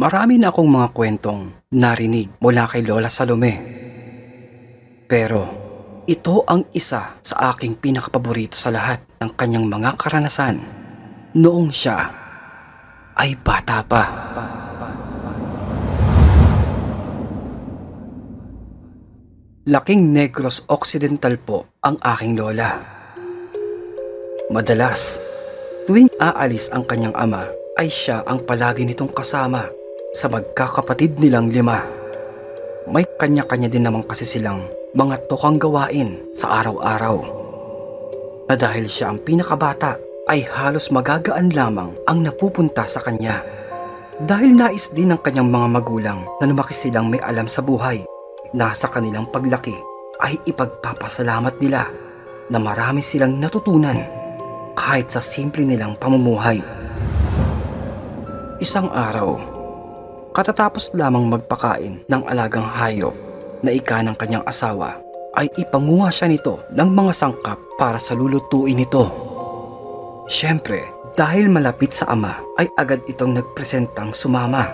Marami na akong mga kwentong narinig mula kay Lola Salome. Pero ito ang isa sa aking pinakapaborito sa lahat ng kanyang mga karanasan noong siya ay bata pa. Laking Negros Occidental po ang aking lola. Madalas, tuwing aalis ang kanyang ama, ay siya ang palagi nitong kasama sa magkakapatid nilang lima. May kanya-kanya din naman kasi silang mga tokang gawain sa araw-araw. Na dahil siya ang pinakabata, ay halos magagaan lamang ang napupunta sa kanya. Dahil nais din ng kanyang mga magulang na lumaki silang may alam sa buhay, nasa kanilang paglaki ay ipagpapasalamat nila na marami silang natutunan kahit sa simple nilang pamumuhay. Isang araw, katatapos lamang magpakain ng alagang hayop na ika ng kanyang asawa, ay ipanguha siya nito ng mga sangkap para sa lulutuin nito. Siyempre, dahil malapit sa ama, ay agad itong nagpresentang sumama.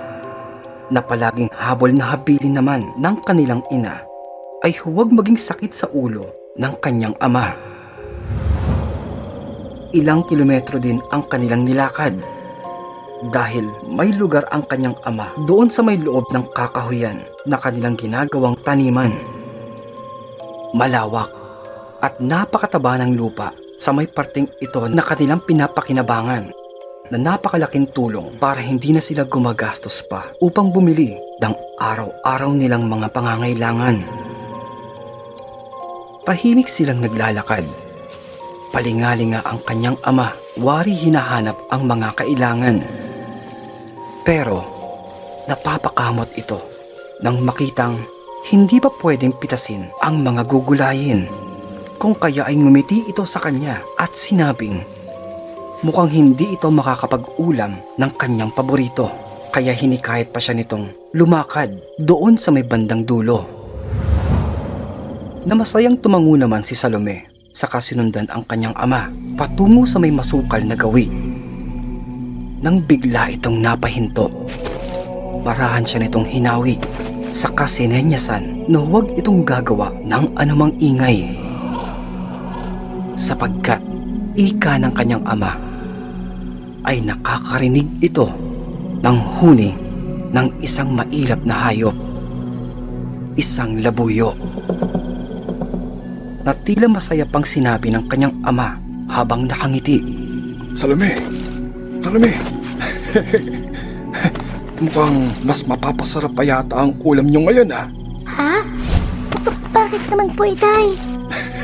Na palaging habol na habilin naman ng kanilang ina, ay huwag maging sakit sa ulo ng kanyang ama. Ilang kilometro din ang kanilang nilakad dahil may lugar ang kanyang ama doon sa may loob ng kakahuyan na kanilang ginagawang taniman. Malawak at napakataba ng lupa sa may parting ito na kanilang pinapakinabangan na napakalaking tulong para hindi na sila gumagastos pa upang bumili ng araw-araw nilang mga pangangailangan. Tahimik silang naglalakad. Palingalinga ang kanyang ama, wari hinahanap ang mga kailangan. Pero napapakamot ito nang makitang hindi pa pwedeng pitasin ang mga gugulayin. Kung kaya ay ngumiti ito sa kanya at sinabing, mukhang hindi ito makakapag-ulam ng kanyang paborito. Kaya hinikayat pa siya nitong lumakad doon sa may bandang dulo. Na masayang tumango naman si Salome sa kasinundan ang kanyang ama patungo sa may masukal na gawi. Nang bigla itong napahinto, marahan siya nitong hinawi sa kasinenyasan na huwag itong gagawa ng anumang ingay. Sapagkat ika ng kanyang ama ay nakakarinig ito ng huni ng isang mailap na hayop, isang labuyo na tila masaya pang sinabi ng kanyang ama habang nakangiti. Salome! Salome! Mukhang mas mapapasarap pa yata ang ulam nyo ngayon ah. Ha? Ba- bakit naman po, Itay?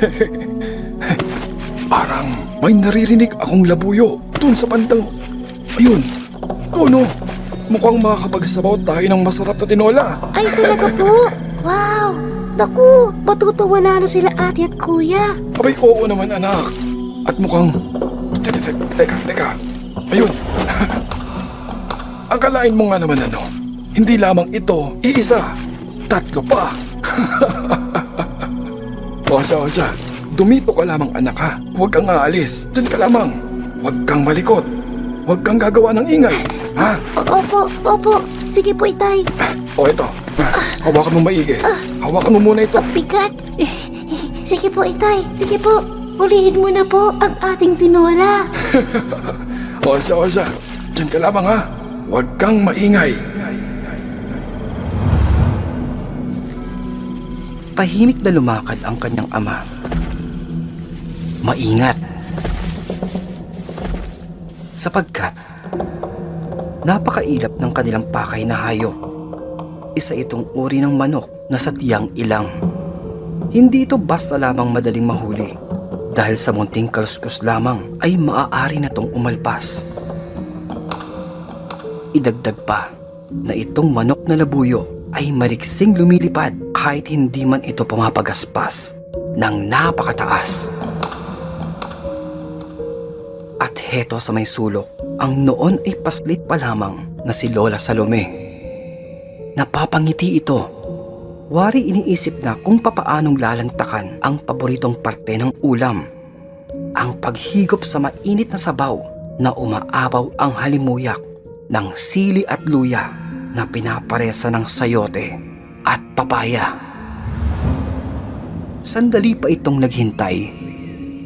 Parang may naririnig akong labuyo dun sa bandang... Ayun! Ano? Mukhang makakapagsabaw tayo ng masarap na tinola. Ay, talaga po. Wow! Naku, matutuwa lalo sila ate at kuya. Abay, oo naman anak. At mukhang... Teka, teka, teka. Ayun. Akalain mo nga naman ano, hindi lamang ito, iisa, tatlo pa. o siya, o siya, dumito ka lamang anak ha. Huwag kang aalis, Diyan ka lamang. Huwag kang malikot. Huwag kang gagawa ng ingay. Ha? Opo, opo. Sige po, Itay. O ito, hawakan mo maigi. Hawakan mo muna ito. Bigat. Sige po, Itay. Sige po. Hulihin mo na po ang ating tinola. O siya, o siya, Diyan ka lamang ha. Huwag kang maingay. Tahimik na lumakad ang kanyang ama. Maingat. Sapagkat napakailap ng kanilang pakay na hayop. Isa itong uri ng manok na sadyang ilang. Hindi ito basta lamang madaling mahuli dahil sa munting kaluskos lamang ay maaari na itong umalpas. Idagdag pa na itong manok na labuyo ay mariksing lumilipad kahit hindi man ito pumapagaspas ng napakataas. At heto sa may sulok, ang noon ay paslit pa lamang na si Lola Salome. Napapangiti ito. Wari iniisip na kung papaanong lalantakan ang paboritong parte ng ulam. Ang paghigop sa mainit na sabaw na umaapaw ang halimuyak ng sili at luya na pinaparesa ng sayote at papaya. Sandali pa itong naghintay,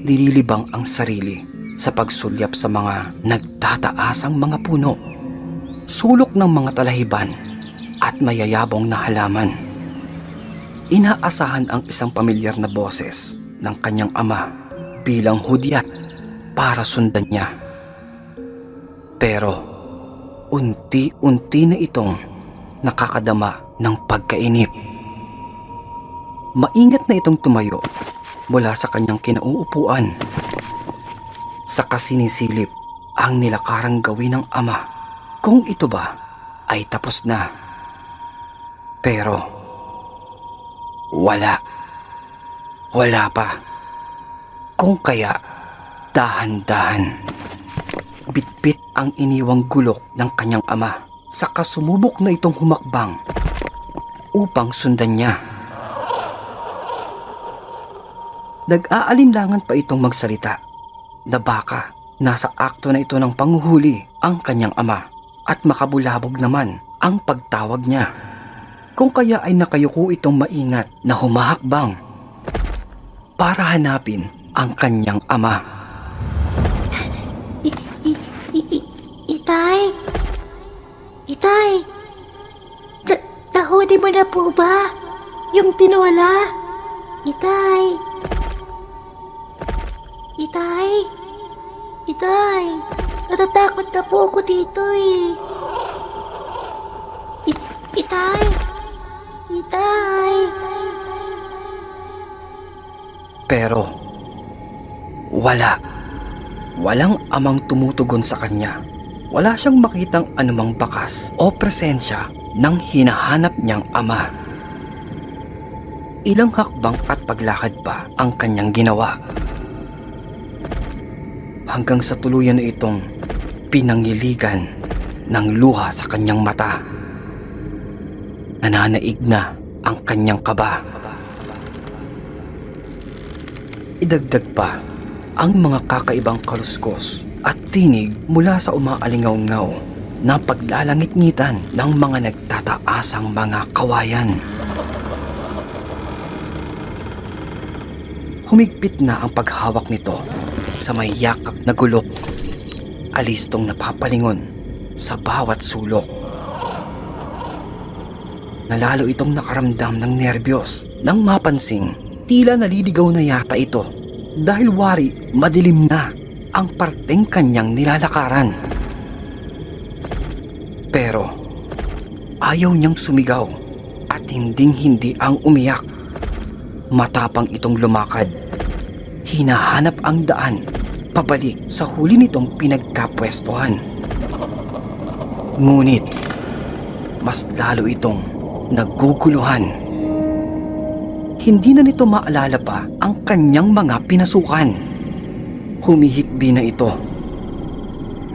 nililibang ang sarili sa pagsulyap sa mga nagtataasang mga puno, sulok ng mga talahiban at mayayabong na halaman. Inaasahan ang isang pamilyar na boses ng kanyang ama bilang hudyat para sundan niya. Pero unti-unti na itong nakakadama ng pagkainip. Maingat na itong tumayo mula sa kanyang kinauupuan. Saka sinisilip ang nilakarang gawin ng ama kung ito ba ay tapos na. Pero wala. Wala pa. Kung kaya dahan-dahan. Bitbit ang iniwang gulok ng kanyang ama saka sumubok na itong humakbang upang sundan niya. Nag-aalinlangan pa itong magsalita na baka nasa akto na ito ng panguhuli ang kanyang ama at makabulabog naman ang pagtawag niya. Kung kaya ay nakayuko itong maingat na humahakbang para hanapin ang kanyang ama. Itay? Itay? Na, nahuli mo na po ba? Yung tinola? Itay? Itay? Itay? Natatakot na po ako dito eh. I- itay? Itay? Pero wala. Walang amang tumutugon sa kanya. Wala siyang makitang anumang bakas o presensya ng hinahanap niyang ama. Ilang hakbang at paglakad pa ang kanyang ginawa. Hanggang sa tuluyan na itong pinangiligan ng luha sa kanyang mata. Nananaig na ang kanyang kaba. Idagdag pa ang mga kakaibang kaluskos tinig mula sa umaalingaw-ngaw na paglalangit-ngitan ng mga nagtataasang mga kawayan. Humigpit na ang paghawak nito sa may yakap na gulok. Alistong napapalingon sa bawat sulok. Nalalo itong nakaramdam ng nerbiyos nang mapansing tila naliligaw na yata ito dahil wari madilim na ang parteng kanyang nilalakaran. Pero ayaw niyang sumigaw at hinding hindi ang umiyak. Matapang itong lumakad. Hinahanap ang daan pabalik sa huli nitong pinagkapwestuhan. Ngunit mas lalo itong naguguluhan. Hindi na nito maalala pa ang kanyang mga pinasukan. Humihikbi na ito.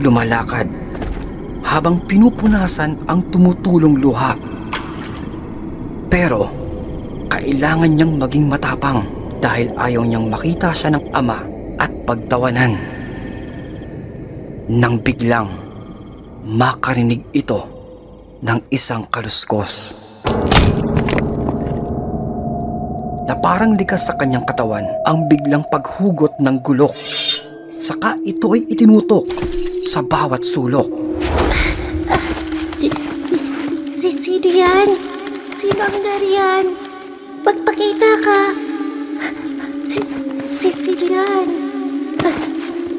Lumalakad habang pinupunasan ang tumutulong luha. Pero kailangan niyang maging matapang dahil ayaw niyang makita siya ng ama at pagtawanan. Nang biglang makarinig ito ng isang kaluskos na parang likas sa kanyang katawan ang biglang paghugot ng gulok. Saka ito ay itinutok sa bawat sulok. Si, si, sino yan? Sino ang nariyan? Magpakita ka. Si, si, sino yan?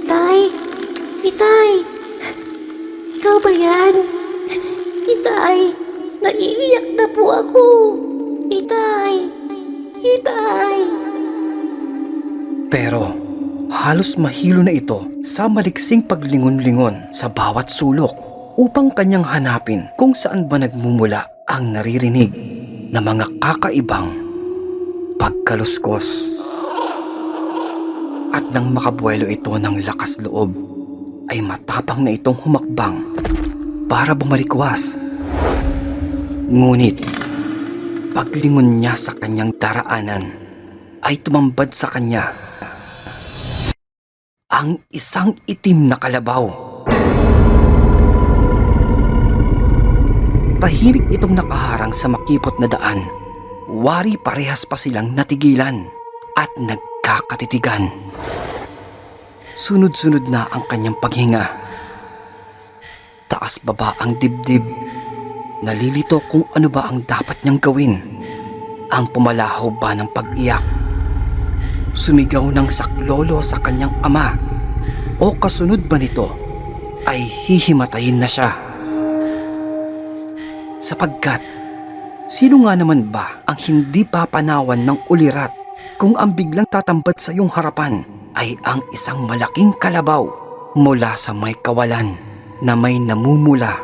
Itay? Itay? Ikaw ba yan? Itay, naiiyak na po ako. Itay, Itay. Pero halos mahilo na ito sa maliksing paglingon-lingon sa bawat sulok upang kanyang hanapin kung saan ba nagmumula ang naririnig na mga kakaibang pagkaluskos. At nang makabuelo ito ng lakas loob, ay matapang na itong humakbang para bumalikwas. Ngunit, paglingon niya sa kanyang daraanan, ay tumambad sa kanya ang isang itim na kalabaw. Tahimik itong nakaharang sa makipot na daan. Wari parehas pa silang natigilan at nagkakatitigan. Sunod-sunod na ang kanyang paghinga. Taas baba ang dibdib. Nalilito kung ano ba ang dapat niyang gawin. Ang pumalaho ba ng pag-iyak? Sumigaw ng saklolo sa kanyang ama? O kasunod ba nito ay hihimatayin na siya? Sapagkat, sino nga naman ba ang hindi papanawan ng ulirat kung ang biglang tatambat sa iyong harapan ay ang isang malaking kalabaw mula sa may kawalan na may namumula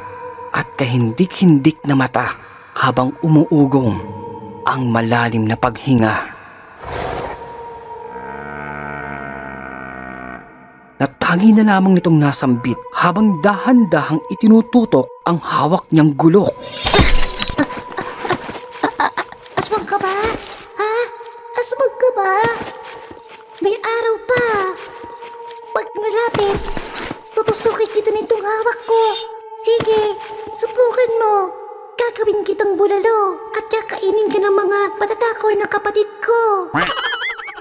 at kahindik-hindik na mata habang umuugong ang malalim na paghinga. Natangi na lamang nitong nasambit habang dahan-dahang itinututok ang hawak niyang gulok. Aswang ka ba? Ha? Aswang ka ba? May araw pa. Pag nalapit, tutusukin kita nitong hawak ko. Sige, subukan mo. Gagawin kitang bulalo at kakainin ka ng mga matatakor na kapatid ko.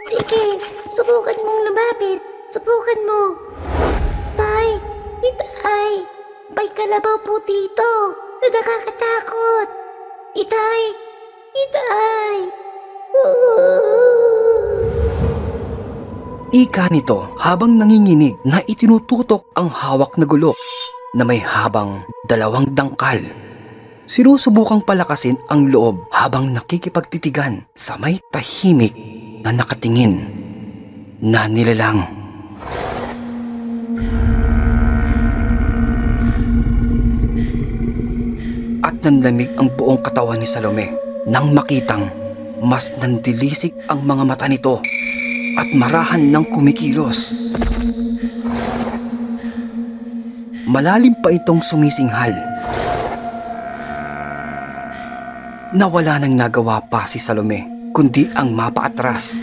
Sige, subukan mong lumapit. Subukan mo. Tay, itay. May kalabaw po dito na nakakatakot. Itay, itay. Ika nito habang nanginginig na itinututok ang hawak na gulok na may habang dalawang dangkal. Sinusubukang palakasin ang loob habang nakikipagtitigan sa may tahimik na nakatingin na nilalang. At nanlamig ang buong katawan ni Salome nang makitang mas nandilisik ang mga mata nito at marahan ng kumikilos. Malalim pa itong sumisinghal. Nawala nang nagawa pa si Salome kundi ang mapaatras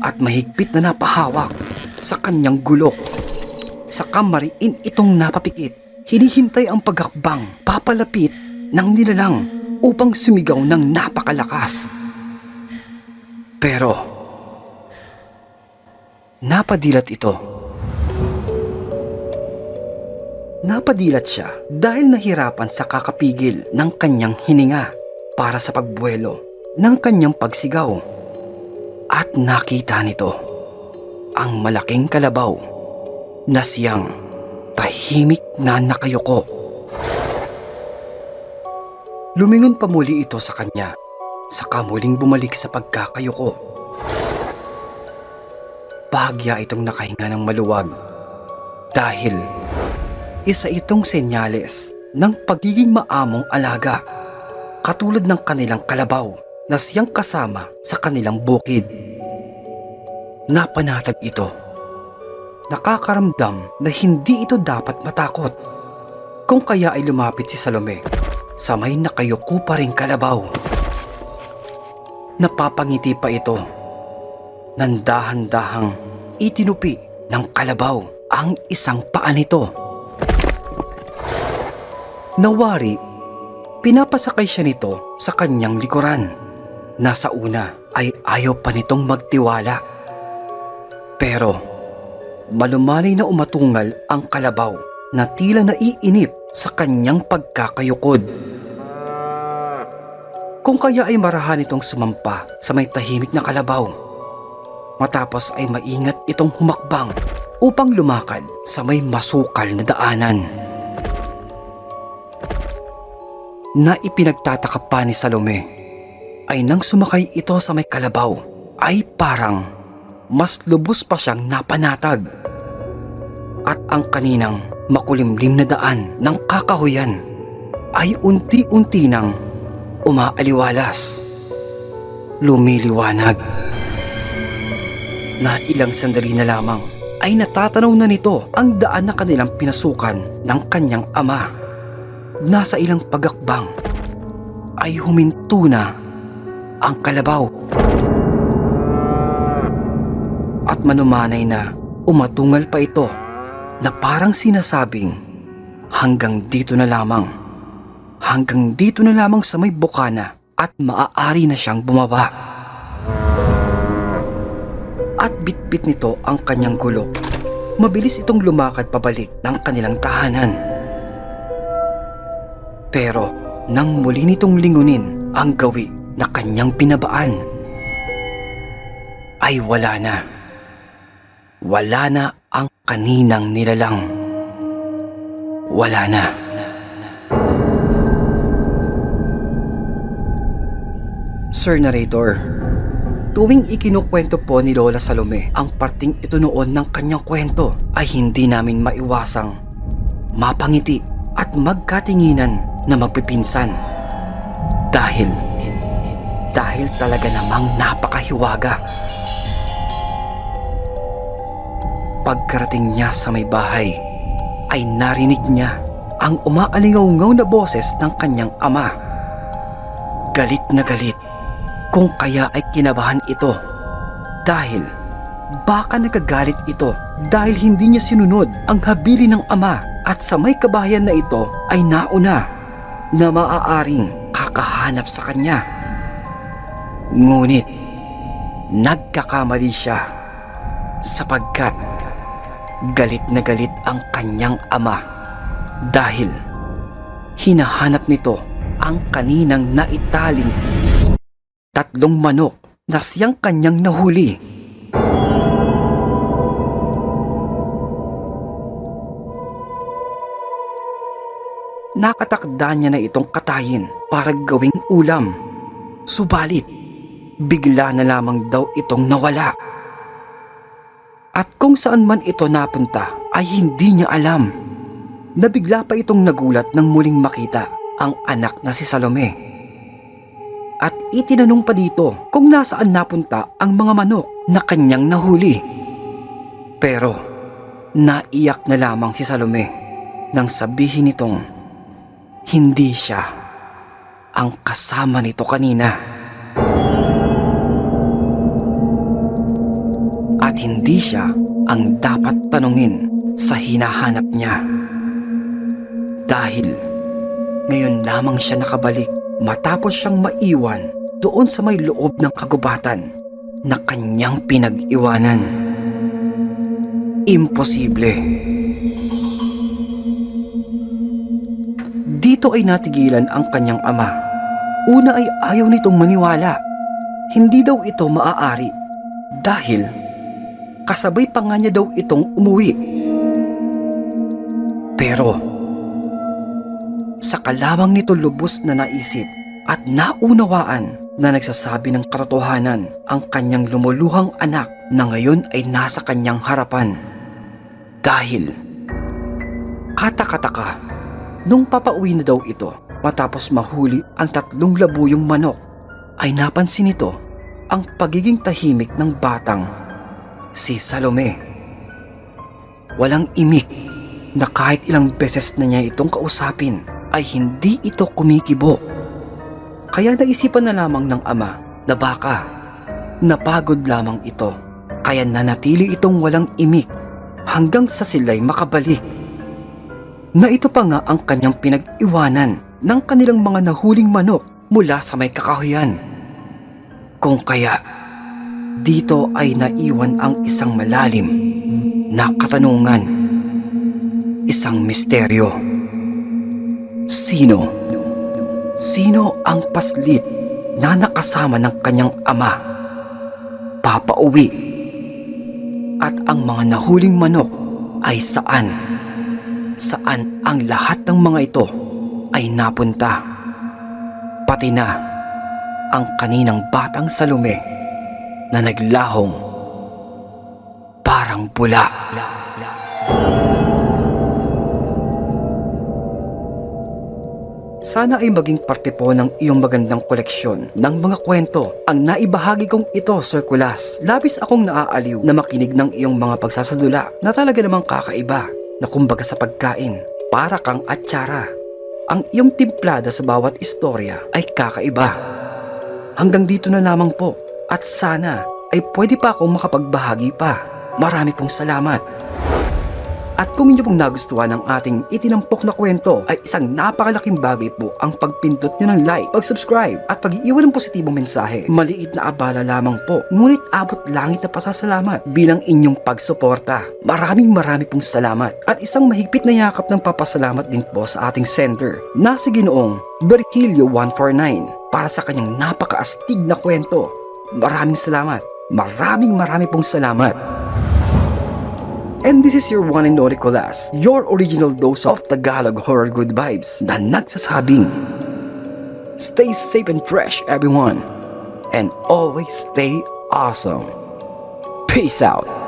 at mahigpit na napahawak sa kanyang gulok. Sa kamariin itong napapikit, hinihintay ang paghakbang papalapit ng nilalang upang sumigaw ng napakalakas. Pero, napadilat ito. Napadilat siya dahil nahirapan sa kakapigil ng kanyang hininga para sa pagbuelo ng kanyang pagsigaw. At nakita nito ang malaking kalabaw na siyang tahimik na nakayuko. Lumingon pa muli ito sa kanya, saka muling bumalik sa pagkakayuko. Bahagya itong nakahinga ng maluwag dahil isa itong senyales ng pagiging maamong alaga katulad ng kanilang kalabaw na siyang kasama sa kanilang bukid. Napanatag ito. Nakakaramdam na hindi ito dapat matakot. Kung kaya ay lumapit si Salome sa may nakayuko pa rin kalabaw. Napapangiti pa ito. Nandahan-dahang itinupi ng kalabaw ang isang paa nito. Nawari, pinapasakay siya nito sa kanyang likuran. Nasa una ay ayaw pa nitong magtiwala. Pero malumanay na umatungal ang kalabaw na tila naiinip sa kanyang pagkakayukod. Kung kaya ay marahan itong sumampa sa may tahimik na kalabaw. Matapos ay maingat itong humakbang upang lumakad sa may masukal na daanan. Na ipinagtataka pa ni Salome ay nang sumakay ito sa may kalabaw ay parang mas lubos pa siyang napanatag. At ang kaninang makulimlim na daan ng kakahuyan ay unti-unti nang umaaliwalas. Lumiliwanag. Na ilang sandali na lamang ay natatanaw na nito ang daan na kanilang pinasukan ng kanyang ama. Nasa ilang pagakbang ay huminto na ang kalabaw. At manumanay na umatungal pa ito na parang sinasabing hanggang dito na lamang. hanggang dito na lamang sa may bukana at maaari na siyang bumaba. At bitbit nito ang kanyang gulok. Mabilis itong lumakad pabalik ng kanilang tahanan. Pero nang muli nitong lingunin ang gawi na kanyang pinabaan, ay wala na. Wala na ang kaninang nilalang. Wala na. Sir Narrator, tuwing ikinukwento po ni Lola Salome ang parting ito noon ng kanyang kwento ay hindi namin maiwasang mapangiti at magkatinginan na magpipinsan. Dahil, dahil talaga namang napakahiwaga. Pagkarating niya sa may bahay, ay narinig niya ang umaalingaw na boses ng kanyang ama. Galit na galit kung kaya ay kinabahan ito dahil baka nagagalit ito dahil hindi niya sinunod ang habili ng ama at sa may kabahayan na ito ay nauna na maaaring kakahanap sa kanya. Ngunit nagkakamali siya sapagkat galit na galit ang kanyang ama dahil hinahanap nito ang kaninang naitaling tatlong manok na siyang kanyang nahuli. Nakatakda niya na itong katayin para gawing ulam. Subalit, bigla na lamang daw itong nawala. At kung saan man ito napunta ay hindi niya alam. Nabigla pa itong nagulat nang muling makita ang anak na si Salome. At itinanong pa dito kung nasaan napunta ang mga manok na kanyang nahuli. Pero naiyak na lamang si Salome nang sabihin nitong hindi siya ang kasama nito kanina. At hindi siya ang dapat tanungin sa hinahanap niya. Dahil ngayon lamang siya nakabalik matapos siyang maiwan doon sa may loob ng kagubatan na kanyang pinag-iwanan. Imposible. Dito ay natigilan ang kanyang ama. Una ay ayaw nitong maniwala. Hindi daw ito maaari dahil kasabay pa nga niya daw itong umuwi. Pero sa kalamang nito lubos na naisip at naunawaan na nagsasabi ng katotohanan ang kanyang lumuluhang anak na ngayon ay nasa kanyang harapan. Dahil katakataka nung papauwi na daw ito matapos mahuli ang tatlong labuyong manok ay napansin nito ang pagiging tahimik ng batang si Salome. Walang imik na kahit ilang beses na niya itong kausapin ay hindi ito kumikibo. Kaya naisipan na lamang ng ama na baka napagod lamang ito kaya nanatili itong walang imik hanggang sa sila'y makabalik. Na ito pa nga ang kanyang pinag-iwanan ng kanilang mga nahuling manok mula sa may kakahuyan. Kung kaya dito ay naiwan ang isang malalim na katanungan. Isang misteryo. Sino? Sino ang paslit na nakasama ng kanyang ama? Papauwi. At ang mga nahuling manok ay saan? Saan ang lahat ng mga ito ay napunta? Pati na ang kaninang batang Salome na naglahong parang pula. Sana ay maging parte po ng iyong magandang koleksyon ng mga kwento ang naibahagi kong ito, Sir Kulas. Labis akong naaaliw na makinig ng iyong mga pagsasadula na talaga namang kakaiba na kumbaga sa pagkain, para kang atsara. Ang iyong timplada sa bawat istorya ay kakaiba. Hanggang dito na lamang po at sana ay pwede pa akong makapagbahagi pa. Marami pong salamat. At kung inyo pong nagustuhan ang ating itinampok na kwento ay isang napakalaking bagay po ang pagpindot nyo ng like, pag-subscribe at pag-iwan ng positibong mensahe. Maliit na abala lamang po, ngunit abot langit na pasasalamat bilang inyong pagsuporta. Maraming marami pong salamat at isang mahigpit na yakap ng papasalamat din po sa ating sender na si Ginoong Berkilio 149 para sa kanyang napakaastig na kwento. Maraming salamat. Maraming marami pong salamat. And this is your one and only Colas, your original dose of Tagalog horror good vibes na nagsasabing, Stay safe and fresh everyone, and always stay awesome. Peace out.